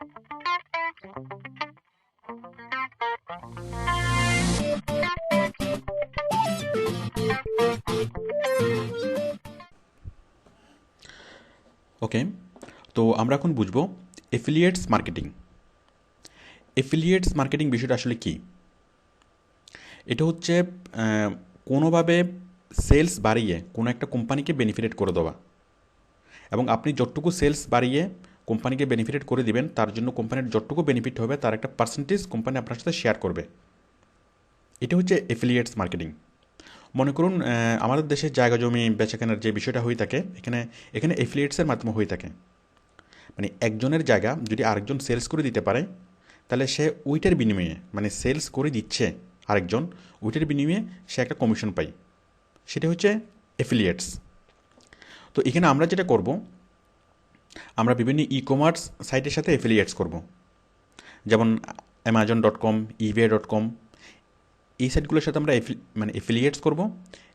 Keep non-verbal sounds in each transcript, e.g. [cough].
ওকে, তো আমরা এখন বুঝব এফিলিয়েটস মার্কেটিং এফিলিয়েটস মার্কেটিং বিষয়টা আসলে কী? এটা হচ্ছে কোনোভাবে সেলস বাড়িয়ে কোনো একটা কোম্পানিকে বেনিফিটেড করে দেওয়া। এবং আপনি যতটুকু সেলস বাড়িয়ে কোম্পানিকে বেনিফিটেড করে দিবেন, তার জন্য কোম্পানির যতটুকু বেনিফিট হবে, তার একটা পার্সেন্টেজ কোম্পানি আপনার সাথে শেয়ার করবে। এটা হচ্ছে এফিলিয়েটস মার্কেটিং মনে করুন আমাদের দেশে জায়গা জমি বেচাকেনার যে বিষয়টা হয়ে থাকে, এখানে এখানে এফিলিয়েটসের মাধ্যমে হয়ে থাকে। মানে একজনের জায়গা যদি আরেকজন সেলস করে দিতে পারে, তাহলে সে ওইটার বিনিময়ে মানে সেলস করে দিচ্ছে আরেকজন, ওইটার বিনিময়ে সে একটা কমিশন পায়। সেটা হচ্ছে এফিলিয়েটস তো এখানে আমরা যেটা করব আমরা বিভিন্ন ই কমার্স সাইটের সাথে এফিলিয়েটস করব। যেমন Amazon dot com eBay dot com এই সাইটগুলোর সাথে আমরা মানে এফিলিয়েটস করব।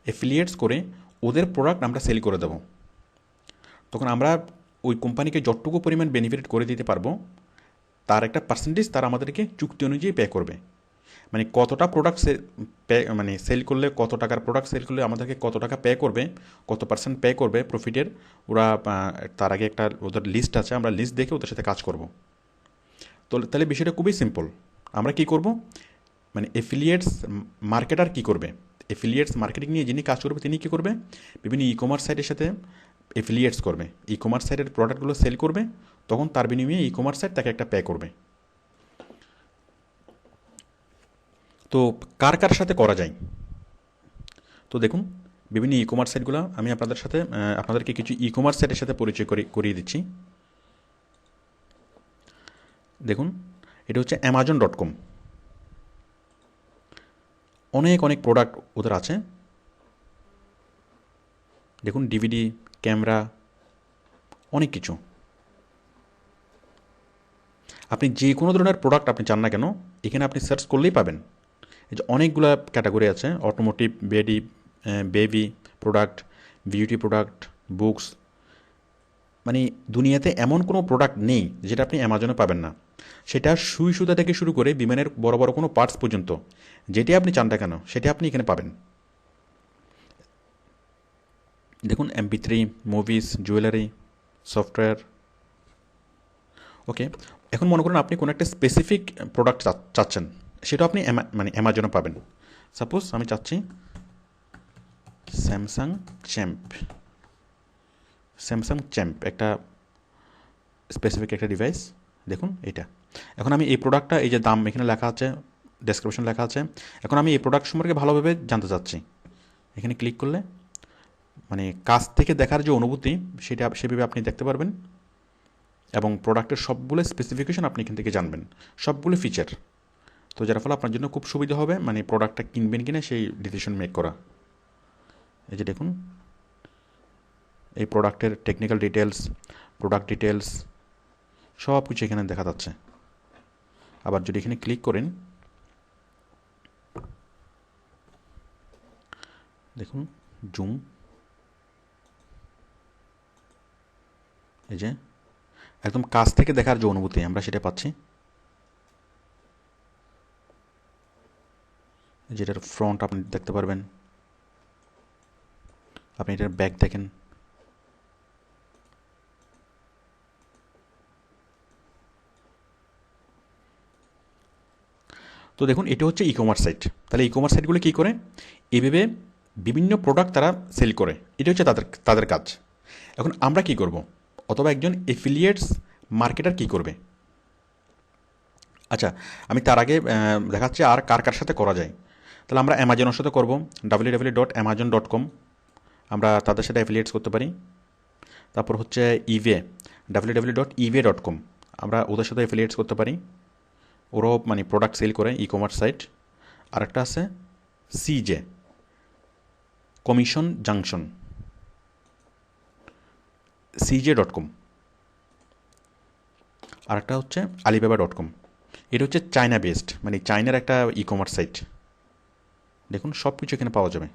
এফিলিয়েটস করে ওদের প্রোডাক্ট আমরা সেল করে দেবো। তখন আমরা ওই কোম্পানিকে যতটুকু পরিমাণ বেনিফিট করে দিতে পারব, তার একটা পার্সেন্টেজ তারা আমাদেরকে চুক্তি অনুযায়ী পে করবে। মানে কতটা প্রোডাক্ট পে মানে সেল করলে, কত টাকার প্রোডাক্ট সেল করলে আমাদেরকে কত টাকা পে করবে, কত পার্সেন্ট পে করবে প্রফিটের ওরা তার আগে একটা ওদের লিস্ট আছে, আমরা লিস্ট দেখে ওদের সাথে কাজ করব। তো তাহলে বিষয়টা খুবই সিম্পল আমরা কি করব? মানে এফিলিয়েটস মার্কেটার কি করবে? এফিলিয়েটস মার্কেটিং নিয়ে যিনি কাজ করবে, তিনি কি করবে? বিভিন্ন ই কমার্স সাইটের সাথে এফিলিয়েটস করবে। ই কমার্স সাইটের প্রোডাক্টগুলো সেল করবে, তখন তার বিনিময়ে ই কমার্স সাইট তাকে একটা পে করবে। তো কার কার সাথে করা যায়? তো দেখুন, বিভিন্ন ই কমার্স সাইটগুলো আমি আপনাদের সাথে আপনাদেরকে কিছু ই কমার্স সাইটের সাথে পরিচয় করি, করিয়ে দিচ্ছি। দেখুন, এটা হচ্ছে অ্যামাজন ডট কম অনেক অনেক প্রোডাক্ট ওদের আছে। দেখুন ডিভিডি ক্যামেরা অনেক কিছু। আপনি যে কোনো ধরনের প্রোডাক্ট আপনি চান না কেন, এখানে আপনি সার্চ করলেই পাবেন। এই যে অনেকগুলো ক্যাটাগরি আছে অটোমোটিভ বেডি baby product beauty product books মানে দুনিয়াতে এমন কোনো প্রোডাক্ট নেই যেটা আপনি অ্যামাজনে পাবেন না। সেটা সুই সুতা থেকে শুরু করে বিমানের বড় বড় কোনো পার্টস পর্যন্ত, যেটি আপনি চান না কেন, সেটি আপনি এখানে পাবেন। দেখুন MP three movies jewellery software okay এখন মনে করুন, আপনি কোনো একটা স্পেসিফিক প্রোডাক্ট চাচ্ছেন। সেটা আপনি মানে অ্যামাজনে পাবেন। সাপোজ আমি চাচ্ছি স্যামসাং চ্যাম্প স্যামসাং চ্যাম্প একটা স্পেসিফিক একটা ডিভাইস দেখুন এটা এখন আমি এই প্রোডাক্টটা এই যে দাম এখানে লেখা আছে ডেসক্রিপশন লেখা আছে, এখন আমি এই প্রোডাক্ট সম্পর্কে ভালোভাবে জানতে চাচ্ছি। এখানে ক্লিক করলে মানে কাছ থেকে দেখার যে অনুভূতি, সেটা সেভাবে আপনি দেখতে পারবেন। এবং প্রোডাক্টের সবগুলো স্পেসিফিকেশন আপনি এখান থেকে জানবেন। সবগুলো ফিচার তো যার ফলে আপনার জন্য খুব সুবিধা হবে মানে প্রোডাক্টটা কিনবেন কিনা সেই ডিসিশন মেক করা। এই যে দেখুন, এই প্রোডাক্টের টেকনিক্যাল ডিটেলস প্রোডাক্ট ডিটেলস সব কিছু এখানে দেখা যাচ্ছে। আবার যদি এখানে ক্লিক করেন, দেখুন জুম এই যে, একদম কাছ থেকে দেখার যে অনুভূতি আমরা সেটা পাচ্ছি। যেটার ফ্রন্ট আপনি দেখতে পারবেন। আপনি এটার ব্যাক দেখেন। তো দেখুন, এটা হচ্ছে ই কমার্স সাইট তাহলে ই কমার্স সাইটগুলো কী করে? এভাবে বিভিন্ন প্রোডাক্ট তারা সেল করে। এটা হচ্ছে তাদের তাদের কাজ। এখন আমরা কি করব? অথবা একজন এফিলিয়েটস মার্কেটার কি করবে? আচ্ছা আমি তার আগে দেখাচ্ছি আর কার কার সাথে করা যায়। তাহলে আমরা অ্যামাজনের সাথে করব। W W dot Amazon dot com আমরা তাদের সাথে অ্যাফিলিয়েটস করতে পারি। তারপর হচ্ছে eBay W W dot eBay dot com আমরা ওদের সাথে অ্যাফিলিয়েটস করতে পারি। ওরাও মানে প্রোডাক্ট সেল করে ই কমার্স সাইট আরেকটা আছে CJ commission junction CJ dot com আরেকটা হচ্ছে আলিবাবা ডট কম এটা হচ্ছে চায়না বেসড মানে চায়নার একটা ই কমার্স সাইট দেখুন সব কিছু এখানে পাওয়া যাবে।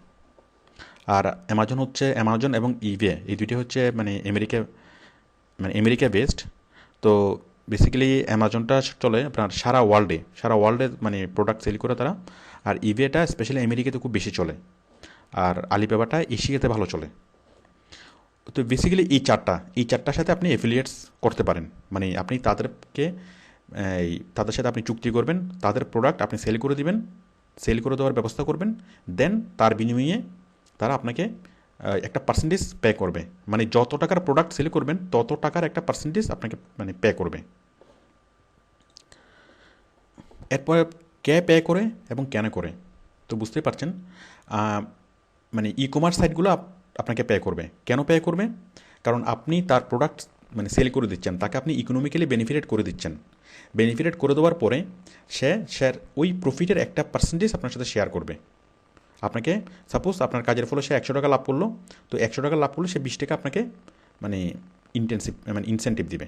আর অ্যামাজন হচ্ছে অ্যামাজন এবং ইভে এই দুটি হচ্ছে মানে আমেরিকা মানে আমেরিকা বেসড তো বেসিক্যালি অ্যামাজনটা চলে আপনার সারা ওয়ার্ল্ডে সারা ওয়ার্ল্ডে মানে প্রোডাক্ট সেল করে তারা। আর ইভিটা স্পেশালি আমেরিকাতে খুব বেশি চলে। আর আলিবাবাটা এশিয়াতে ভালো চলে। তো বেসিক্যালি এই চারটা, এই চারটার সাথে আপনি এফিলিয়েটস করতে পারেন। মানে আপনি তাদেরকে তাদের সাথে আপনি চুক্তি করবেন, তাদের প্রোডাক্ট আপনি সেল করে দিবেন। সেল করে দেওয়ার ব্যবস্থা করবেন দেন তার বিনিময়ে তারা আপনাকে একটা পার্সেন্টেজ পে করবে। মানে যত টাকার প্রোডাক্ট সেল করবেন, তত টাকার একটা পার্সেন্টেজ আপনাকে মানে পে করবে। এরপর কে পে করে এবং কেন করে? তো বুঝতেই পারছেন মানে ই কমার্স সাইটগুলো আপনাকে পে করবে। কেন পে করবে? কারণ আপনি তার প্রোডাক্ট মানে সেল করে দিচ্ছেন, তাকে আপনি ইকোনমিক্যালি বেনিফিটেড করে দিচ্ছেন। বেনিফিটেড করে দেওয়ার পরে সে শেয়ার ওই প্রফিটের একটা পার্সেন্টেজ আপনার সাথে শেয়ার করবে। আপনাকে সাপোজ আপনার কাজের ফলে সে একশো টাকা লাভ করল, তো একশো টাকা লাভ করলে সে বিশ টাকা আপনাকে মানে ইন্টেন্সিভ মানে ইনসেন্টিভ দিবে।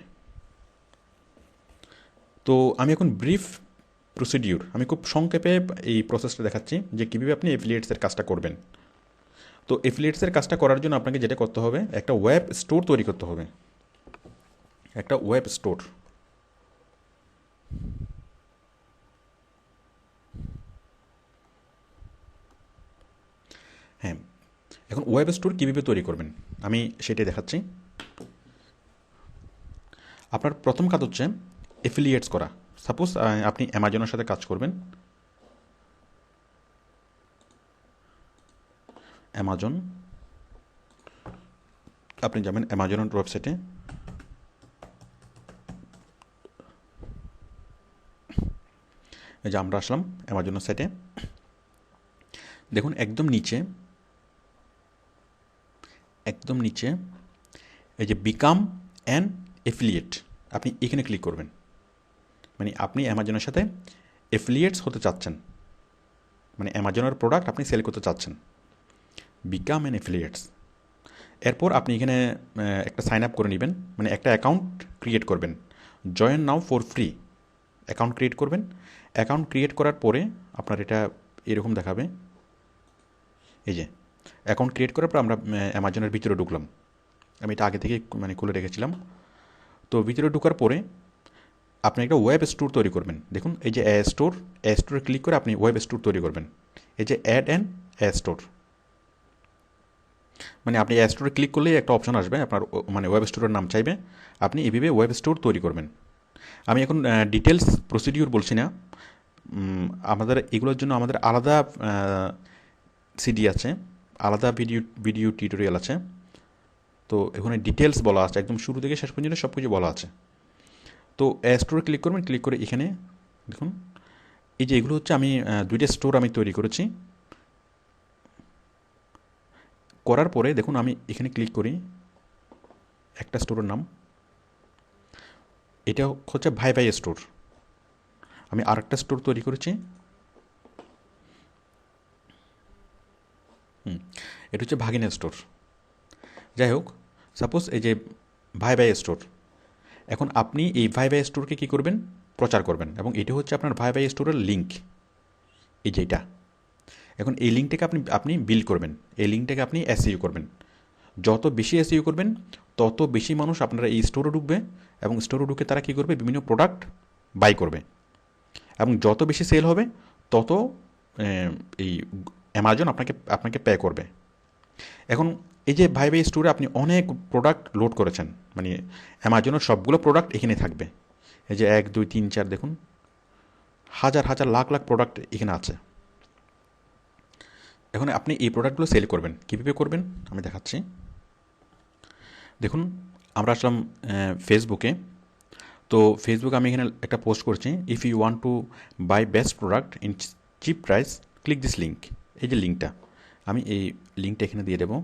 তো আমি এখন ব্রিফ প্রসিডিউর আমি খুব সংক্ষেপে এই প্রসেসটা দেখাচ্ছি যে কীভাবে আপনি এফিলিয়েটসের কাজটা করবেন। তো এফিলিয়েটসের কাজটা করার জন্য আপনাকে যেটা করতে হবে, একটা ওয়েব স্টোর তৈরি করতে হবে। একটা ওয়েব স্টোর হ্যাঁ এখন ওয়েব স্টোর কীভাবে তৈরি করবেন? আমি সেটাই দেখাচ্ছি। আপনার প্রথম কাজ হচ্ছে এফিলিয়েটস করা। সাপোজ আপনি অ্যামাজনের সাথে কাজ করবেন। অ্যামাজন আপনি যাবেন অ্যামাজনের ওয়েবসাইটে যে আমরা আসলাম অ্যামাজনের সাইটে দেখুন, একদম নিচে একদম নিচে, এই যে বিকাম অ্যান এফিলিয়েট আপনি এখানে ক্লিক করবেন। মানে আপনি অ্যামাজনের সাথে এফিলিয়েটস হতে চাচ্ছেন। মানে অ্যামাজনের প্রোডাক্ট আপনি সেল করতে চাচ্ছেন। বিকাম অ্যান এফিলিয়েটস এরপর আপনি এখানে একটা সাইন আপ করে নেবেন। মানে একটা অ্যাকাউন্ট ক্রিয়েট করবেন। Join now for free account create করবেন। অ্যাকাউন্ট ক্রিয়েট করার পরে আপনার এটা এরকম দেখাবে। এই যে অ্যাকাউন্ট ক্রিয়েট করার পর আমরা অ্যামাজনের ভিতরে ঢুকলাম। আমি এটা আগে থেকে মানে খুলে রেখেছিলাম। তো ভিতরে ঢুকার পরে আপনি একটা ওয়েব স্টোর তৈরি করবেন। দেখুন, এই যে অ্যা স্টোর অ্যা স্টোরে ক্লিক করে আপনি ওয়েব স্টোর তৈরি করবেন। এই যে অ্যাড অ্যান্ড অ্যা স্টোর মানে আপনি অ্যা স্টোরে ক্লিক করলেই একটা অপশন আসবে। আপনার মানে ওয়েব স্টোরের নাম চাইবে। আপনি এভাবে ওয়েব স্টোর তৈরি করবেন। আমি এখন ডিটেলস প্রসিডিউর বলছি না। আমাদের, এগুলোর জন্য আমাদের আলাদা সিডি আছে, আলাদা ভিডিও ভিডিও টিউটোরিয়াল আছে। তো এখানে ডিটেলস বলা আছে, একদম শুরু থেকে শেষ পর্যন্ত সব কিছু বলা আছে। তো স্টোরে ক্লিক করবেন ক্লিক করে এখানে দেখুন, এই যে এগুলো হচ্ছে আমি দুইটা স্টোর আমি তৈরি করেছি। করার পরে দেখুন, আমি এখানে ক্লিক করি, একটা স্টোরের নাম। এটা হচ্ছে ভাই ভাই স্টোর। আমি আরেকটা স্টোর তৈরি করেছি। হুম, এটা হচ্ছে ভাগিনা স্টোর। যাই হোক সাপোজ এই যে ভাই ভাই স্টোর, এখন আপনি এই ভাই ভাই স্টোরকে কী করবেন? প্রচার করবেন এবং এটা হচ্ছে আপনার ভাই ভাই স্টোরের লিঙ্ক এই যেটা এখন এই লিঙ্কটাকে আপনি আপনি বিল করবেন। এই লিঙ্কটাকে আপনি এসইউ করবেন। যত বেশি এসইউ করবেন, তত বেশি মানুষ আপনারা এই স্টোরে ঢুকবে। এবং স্টোরে ঢুকে তারা কী করবে? বিভিন্ন প্রোডাক্ট বাই করবে। এবং যত বেশি সেল হবে, তত এই অ্যামাজন আপনাকে আপনাকে পে করবে। এখন এই যে ভাই ভাই স্টোরে আপনি অনেক প্রোডাক্ট লোড করেছেন মানে অ্যামাজনের সবগুলো প্রোডাক্ট এখানে থাকবে। এই যে এক, দুই, তিন, চার, দেখুন, হাজার হাজার, লাখ লাখ প্রোডাক্ট এখানে আছে। এখন আপনি এই প্রোডাক্টগুলো সেল করবেন। কীভাবে করবেন? আমি দেখাচ্ছি। দেখুন আমরা আসলাম ফেসবুকে তো ফেসবুকে আমি এখানে একটা পোস্ট করছি if you want to buy best product in cheap price click this link এই যে লিঙ্কটা আমি এই লিঙ্কটা এখানে দিয়ে দেবো।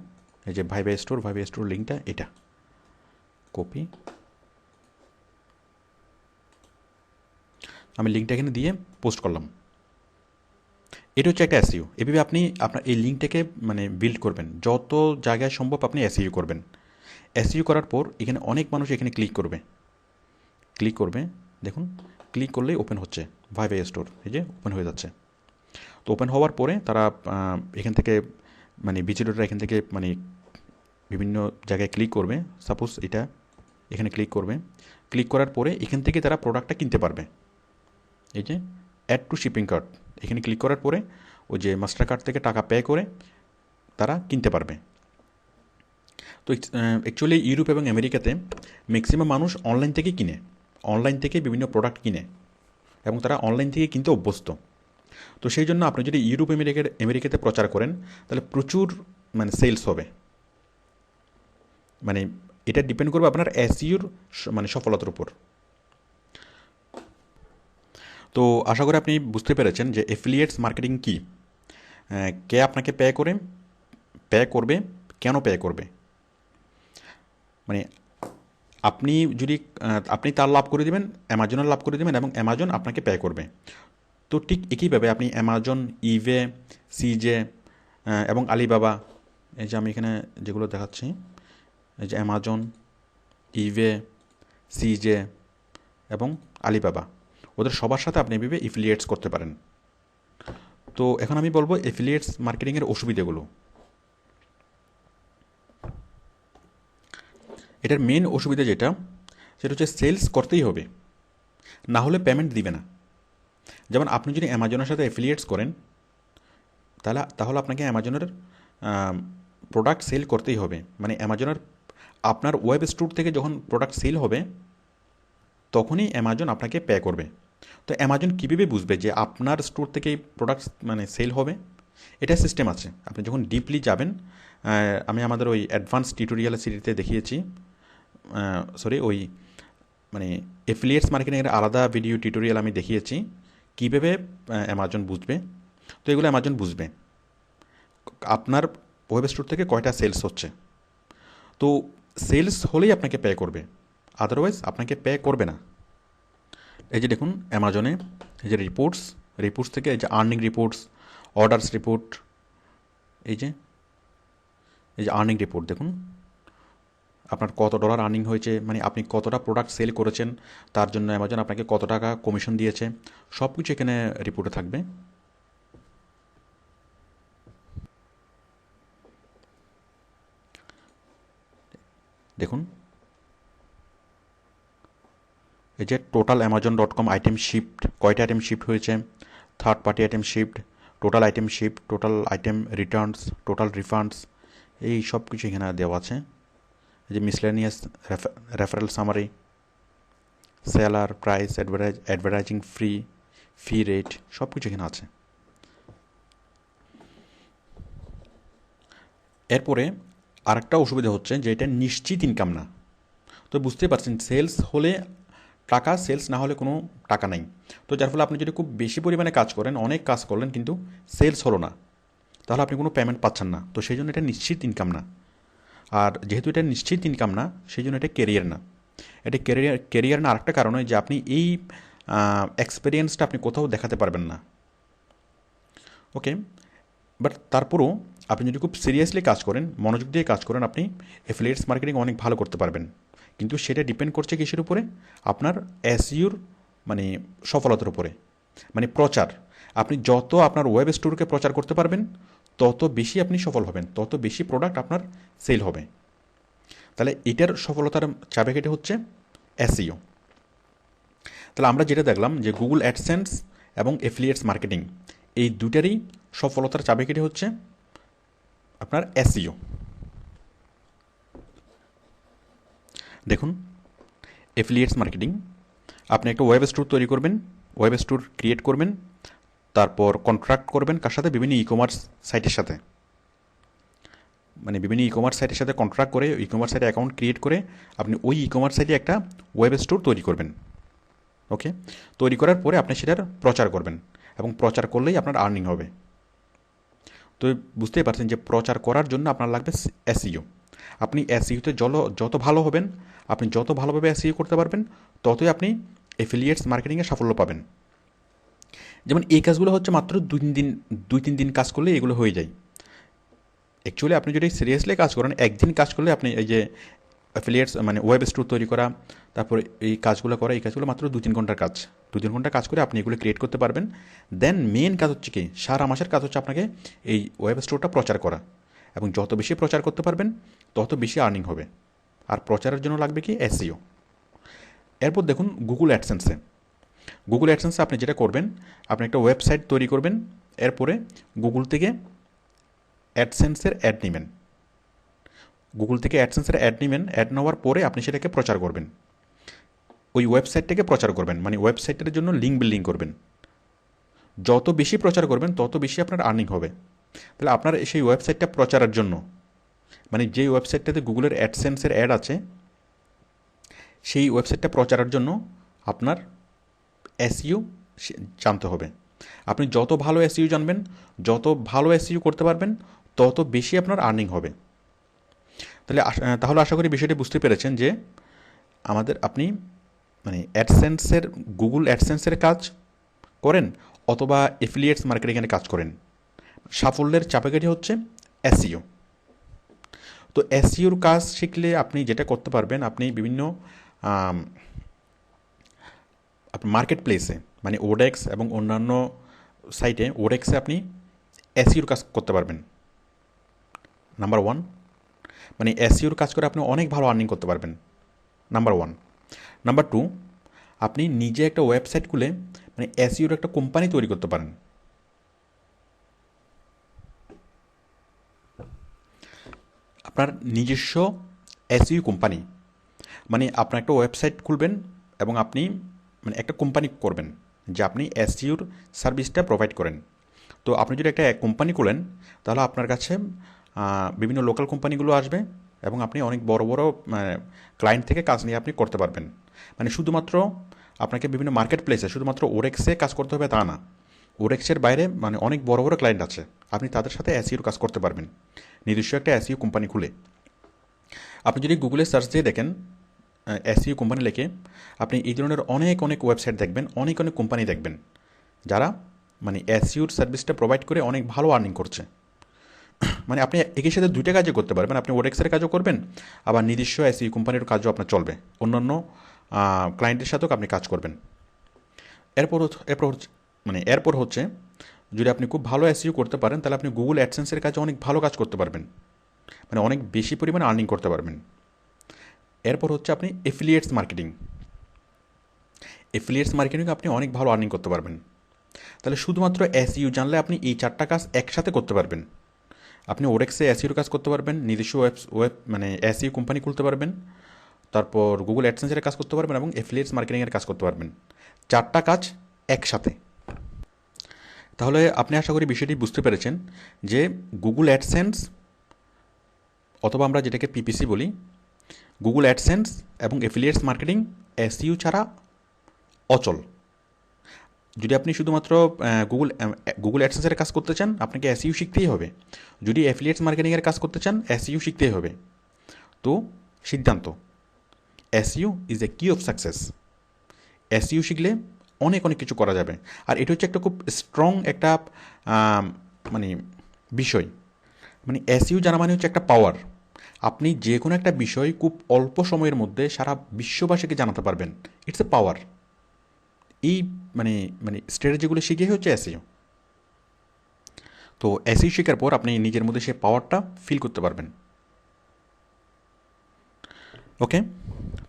এই যে ভাই ভাই স্টোর ভাই ভাই স্টোর লিঙ্কটা এটা। কপি আমি লিঙ্কটা এখানে দিয়ে পোস্ট করলাম। এটা হচ্ছে একটা এসইউ এভাবে আপনি আপনার এই লিঙ্কটাকে মানে বিল্ড করবেন। যত জায়গায় সম্ভব আপনি এসইউ করবেন। এসইউ করার পর এখানে অনেক মানুষ এখানে ক্লিক করবে। ক্লিক করবে, দেখুন ক্লিক করলেই ওপেন হচ্ছে ভাই ভাই স্টোর এই যে ওপেন হয়ে যাচ্ছে। তো ওপেন হওয়ার পরে তারা এখান থেকে মানে ভিজিটররা এখান থেকে মানে বিভিন্ন জায়গায় ক্লিক করবে। সাপোজ এটা এখানে ক্লিক করবে। ক্লিক করার পরে এখান থেকে তারা প্রোডাক্টটা কিনতে পারবে। এই যে অ্যাড টু শিপিং কার্ট এখানে ক্লিক করার পরে ওই যে মাস্টার কার্ড থেকে টাকা পে করে তারা কিনতে পারবে। তো অ্যাকচুয়ালি ইউরোপ এবং আমেরিকাতে ম্যাক্সিমাম মানুষ অনলাইন থেকে কিনে অনলাইন থেকে বিভিন্ন প্রোডাক্ট কিনে এবং তারা অনলাইন থেকে কিনতে অভ্যস্ত। তো সেই জন্য আপনি যদি ইউরোপ, আমেরিকার, আমেরিকাতে প্রচার করেন, তাহলে প্রচুর মানে সেলস হবে। মানে এটা ডিপেন্ড করবে আপনার এসইউর মানে সফলতার উপর। তো আশা করি আপনি বুঝতে পেরেছেন যে এফিলিয়েটস মার্কেটিং কী। কে আপনাকে পে করে পে করবে, কেন পে করবে? মানে আপনি যদি আপনি তার লাভ করে দেবেন, অ্যামাজনের লাভ করে দেবেন এবং অ্যামাজন আপনাকে পে করবে। তো ঠিক একইভাবে আপনি অ্যামাজন ইভে সিজে এবং আলিবাবা, এই যে আমি এখানে যেগুলো দেখাচ্ছি, এই যে অ্যামাজন ইভে সিজে এবং আলিবাবা, ওদের সবার সাথে আপনি এভাবে এফিলিয়েটস করতে পারেন। তো এখন আমি বলব এফিলিয়েটস মার্কেটিংয়ের অসুবিধাগুলো। এটার মেন অসুবিধা যেটা, সেটা হচ্ছে সেলস করতেই হবে। না হলে পেমেন্ট দিবে না। যেমন আপনি যদি অ্যামাজনের সাথে অ্যাফিলিয়েটস করেন, তাহলে তাহলে আপনাকে অ্যামাজনের প্রোডাক্ট সেল করতেই হবে। মানে অ্যামাজনের আপনার ওয়েব স্টোর থেকে যখন প্রোডাক্ট সেল হবে, তখনই অ্যামাজন আপনাকে পে করবে। তো অ্যামাজন কীভাবে বুঝবে যে আপনার স্টোর থেকে প্রোডাক্ট মানে সেল হবে? এটা সিস্টেম আছে। আপনি যখন ডিপলি যাবেন আমি আমাদের ওই অ্যাডভান্স টিউটোরিয়াল সিরিজে দেখিয়েছি। সরি ওই মানে এফিলিয়েটস মার্কেটিংয়ের আলাদা ভিডিও টিউটোরিয়াল আমি দেখিয়েছি। কীভাবে অ্যামাজন বুঝবে? তো এগুলো অ্যামাজন বুঝবে। আপনার ওয়েব স্টোর থেকে কয়টা সেলস হচ্ছে? তো সেলস হলেই আপনাকে পে করবে। আদারওয়াইজ আপনাকে পে করবে না। এই যে দেখুন অ্যামাজনে এই যে রিপোর্টস রিপোর্টস থেকে এই যে আর্নিং রিপোর্টস অর্ডার্স রিপোর্ট এই যে এই যে আর্নিং রিপোর্ট দেখুন। আপনার কত ডলার আর্নিং হয়েছে মানে আপনি কতটা প্রোডাক্ট সেল করেছেন, তার জন্য অ্যামাজন আপনাকে কত টাকা কমিশন দিয়েছে সব কিছু এখানে রিপোর্টে থাকবে। দেখুন। এই যে total Amazon dot com item shift কয়টা আইটেম শিফট হয়েছে third party item shift total item shift total item returns total refunds এই সব কিছু এখানে দেওয়া আছে। যে miscellaneous referral summary seller price advertise advertising free fee rate সব কিছু এখানে আছে। এরপরে আরেকটা অসুবিধা হচ্ছে যে এটা নিশ্চিত ইনকাম না। তো বুঝতে পারছেন সেলস হলে টাকা সেলস না হলে কোনো টাকা নেই। তো যার ফলে আপনি যদি খুব বেশি পরিমাণে কাজ করেন, অনেক কাজ করলেন কিন্তু সেলস হলো না, তাহলে আপনি কোনো পেমেন্ট পাচ্ছেন না। তো সেই জন্য এটা নিশ্চিত ইনকাম না। আর যেহেতু এটা নিশ্চিত ইনকাম না সেই জন্য এটা কেরিয়ার না। এটা কেরিয়ার কেরিয়ার না আরেকটা কারণ হয় যে আপনি এই এক্সপিরিয়েন্সটা আপনি কোথাও দেখাতে পারবেন না। ওকে বাট তারপরও আপনি যদি খুব সিরিয়াসলি কাজ করেন, মনোযোগ দিয়ে কাজ করেন, আপনি এফিলিয়েটস মার্কেটিং অনেক ভালো করতে পারবেন। কিন্তু সেটা ডিপেন্ড করছে কিসের উপরে? আপনার এসইউর মানে সফলতার উপরে। মানে প্রচার। আপনি যত আপনার ওয়েব স্টোরকে প্রচার করতে পারবেন তত বেশি আপনি সফল হবেন, তত বেশি প্রোডাক্ট আপনার সেল হবে। তাহলে এটার সফলতার চাবিকাঠি হচ্ছে এসইও তাহলে আমরা যেটা দেখলাম যে গুগল অ্যাডসেন্স এবং এফিলিয়েটস মার্কেটিং এই দুটারই সফলতার চাবিকাঠি হচ্ছে আপনার এসইও দেখুন এফিলিয়েটস মার্কেটিং আপনি একটা ওয়েব স্টোর তৈরি করবেন ওয়েব স্টোর ক্রিয়েট করবেন তারপর কন্ট্রাক্ট করবেন কার সাথে? বিভিন্ন ই কমার্স সাইটের সাথে। মানে বিভিন্ন ই কমার্স সাইটের সাথে কন্ট্রাক্ট করে ই কমার্স সাইটে অ্যাকাউন্ট ক্রিয়েট করে, আপনি ওই ই কমার্স সাইটে একটা ওয়েব স্টোর তৈরি করবেন। ওকে তৈরি করার পরে আপনি সেটার প্রচার করবেন এবং প্রচার করলেই আপনার আর্নিং হবে। তো বুঝতেই পারছেন যে প্রচার করার জন্য আপনার লাগবে এসইও আপনি এসইউতে জল যত ভালো হবেন, আপনি যত ভালোভাবে এসইউ করতে পারবেন, ততই আপনি এফিলিয়েটস মার্কেটিংয়ে সাফল্য পাবেন। যেমন এই কাজগুলো হচ্ছে মাত্র দুই তিন দিন, দুই, তিন দিন কাজ করলে এগুলো হয়ে যায়। অ্যাকচুয়ালি আপনি যদি সিরিয়াসলি কাজ করেন, একদিন কাজ করলে আপনি এই যে অ্যাফিলিয়েটস মানে ওয়েব স্টোর তৈরি করা, তারপর এই কাজগুলো করা, এই কাজগুলো মাত্র দু তিন ঘণ্টার কাজ। দু তিন ঘণ্টা কাজ করে আপনি এগুলো ক্রিয়েট করতে পারবেন। দেন মেন কাজ হচ্ছে কি? সারা মাসের কাজ হচ্ছে আপনাকে এই ওয়েব স্টোরটা প্রচার করা। এবং যত বেশি প্রচার করতে পারবেন, তত বেশি আর্নিং হবে। আর প্রচারের জন্য লাগবে কি? এসিও এরপর দেখুন গুগল অ্যাডসেন্সে গুগল অ্যাডসেন্সে আপনি যেটা করবেন, আপনি একটা ওয়েবসাইট তৈরি করবেন, এরপরে গুগল থেকে অ্যাডসেন্সের অ্যাড নেবেন। গুগল থেকে অ্যাডসেন্সের অ্যাড নেবেন অ্যাড নেওয়ার পরে আপনি সেটাকে প্রচার করবেন। ওই ওয়েবসাইটটাকে প্রচার করবেন মানে ওয়েবসাইটের জন্য লিঙ্ক বিল্ডিং করবেন। যত বেশি প্রচার করবেন, তত বেশি আপনার আর্নিং হবে। তাহলে আপনার সেই ওয়েবসাইটটা প্রচারের জন্য মানে যে ওয়েবসাইটটাতে গুগলের অ্যাডসেন্সের অ্যাড আছে, সেই ওয়েবসাইটটা প্রচারের জন্য আপনার এসইউ জানতে হবে। আপনি যত ভালো এসইউ জানবেন, যত ভালো এসইউ করতে পারবেন, তত বেশি আপনার আর্নিং হবে। তাহলে তাহলে আশা করি বিষয়টি বুঝতে পেরেছেন যে আমাদের আপনি মানে অ্যাডসেন্সের গুগল অ্যাডসেন্সের কাজ করেন অথবা এফিলিয়েটস মার্কেটিংয়ের কাজ করেন। সাফল্যের চাপাকাঠি হচ্ছে এসইও তো এসইওর কাজ শিখলে আপনি যেটা করতে পারবেন, আপনি বিভিন্ন মার্কেট প্লেসে মানে ওডেক্স এবং অন্যান্য সাইটে ওডেক্সে আপনি এসইউর কাজ করতে পারবেন। নাম্বার ওয়ান মানে এসইউর কাজ করে আপনি অনেক ভালো আর্নিং করতে পারবেন। নাম্বার ওয়ান নাম্বার টু আপনি নিজে একটা ওয়েবসাইট খুলে মানে এসইউর একটা কোম্পানি তৈরি করতে পারেন। আপনার নিজস্ব এসইউ কোম্পানি মানে আপনার একটা ওয়েবসাইট খুলবেন এবং আপনি মানে একটা কোম্পানি করবেন, যে আপনি এসইউর সার্ভিসটা প্রোভাইড করেন। তো আপনি যদি একটা কোম্পানি খোলেন, তাহলে আপনার কাছে বিভিন্ন লোকাল কোম্পানিগুলো আসবে এবং আপনি অনেক বড় বড় ক্লায়েন্ট থেকে কাজ নিয়ে আপনি করতে পারবেন। মানে শুধুমাত্র আপনাকে বিভিন্ন মার্কেট প্লেসে শুধুমাত্র ওরেক্সে কাজ করতে হবে তা না। ওরেক্সের বাইরে মানে অনেক বড় বড় ক্লায়েন্ট আছে। আপনি তাদের সাথে এসিওর কাজ করতে পারবেন। নিজস্ব একটা এসিও কোম্পানি খুলে। আপনি যদি গুগলে সার্চ দিয়ে দেখেন এসিও কোম্পানি লেখে আপনি এই ধরনের অনেক অনেক ওয়েবসাইট দেখবেন, অনেক অনেক কোম্পানি দেখবেন, যারা মানে এসিওর সার্ভিসটা প্রোভাইড করে অনেক ভালো আর্নিং করছে। [clears throat] মানে আপনি একই সাথে দুইটা কাজই করতে পারবেন, আপনি ওরেক্সের কাজও করবেন, আবার নিজস্ব এসিও কোম্পানির কাজও আপনার চলবে, অন্যান্য ক্লায়েন্টের সাথেও আপনি কাজ করবেন। এরপর এরপর হচ্ছে মানে এরপর হচ্ছে, যদি আপনি খুব ভালো এসইউ করতে পারেন, তাহলে আপনি গুগল অ্যাডসেন্সের কাজে অনেক ভালো কাজ করতে পারবেন। মানে অনেক বেশি পরিমাণে আর্নিং করতে পারবেন। এরপর হচ্ছে আপনি এফিলিয়েটস মার্কেটিং এফিলিয়েটস মার্কেটিং আপনি অনেক ভালো আর্নিং করতে পারবেন। তাহলে শুধুমাত্র এসইউ জানলে আপনি এই চারটা কাজ একসাথে করতে পারবেন। আপনি ওরেক্সে এসইউর কাজ করতে পারবেন, নিজস্ব ওয়েব ওয়েব মানে এসইউ কোম্পানি খুলতে পারবেন, তারপর গুগল অ্যাডসেন্সের কাজ করতে পারবেন এবং এফিলিয়েটস মার্কেটিংয়ের কাজ করতে পারবেন। চারটা কাজ একসাথে। তাহলে আপনি আশা করি বিষয়টি বুঝতে পেরেছেন যে গুগল অ্যাডসেন্স অথবা আমরা যেটাকে পিপিসি বলি গুগল অ্যাডসেন্স এবং এফিলিয়েটস মার্কেটিং এসইউ ছাড়া অচল। যদি আপনি শুধুমাত্র গুগল গুগল অ্যাডসেন্সের কাজ করতে চান, আপনাকে এসইউ শিখতেই হবে। যদি অ্যাফিলিয়েটস মার্কেটিংয়ের কাজ করতে চান এসইউ শিখতেই হবে। তো, সিদ্ধান্ত। এসইউ ইজ এ কি অফ সাকসেস এসইউ শিখলে অনেক অনেক কিছু করা যাবে। আর এটা হচ্ছে একটা খুব স্ট্রং একটা মানে বিষয়। মানে এসইউ জানা মানে হচ্ছে একটা পাওয়ার আপনি যে কোনো একটা বিষয় খুব অল্প সময়ের মধ্যে সারা বিশ্ববাসীকে জানাতে পারবেন। ইটস এ পাওয়ার এই মানে মানে স্ট্র্যাটেজিগুলো শিখে হচ্ছে এসইউ তো এসি শেখার পর আপনি নিজের মধ্যে সেই পাওয়ারটা ফিল করতে পারবেন। Okay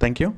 thank you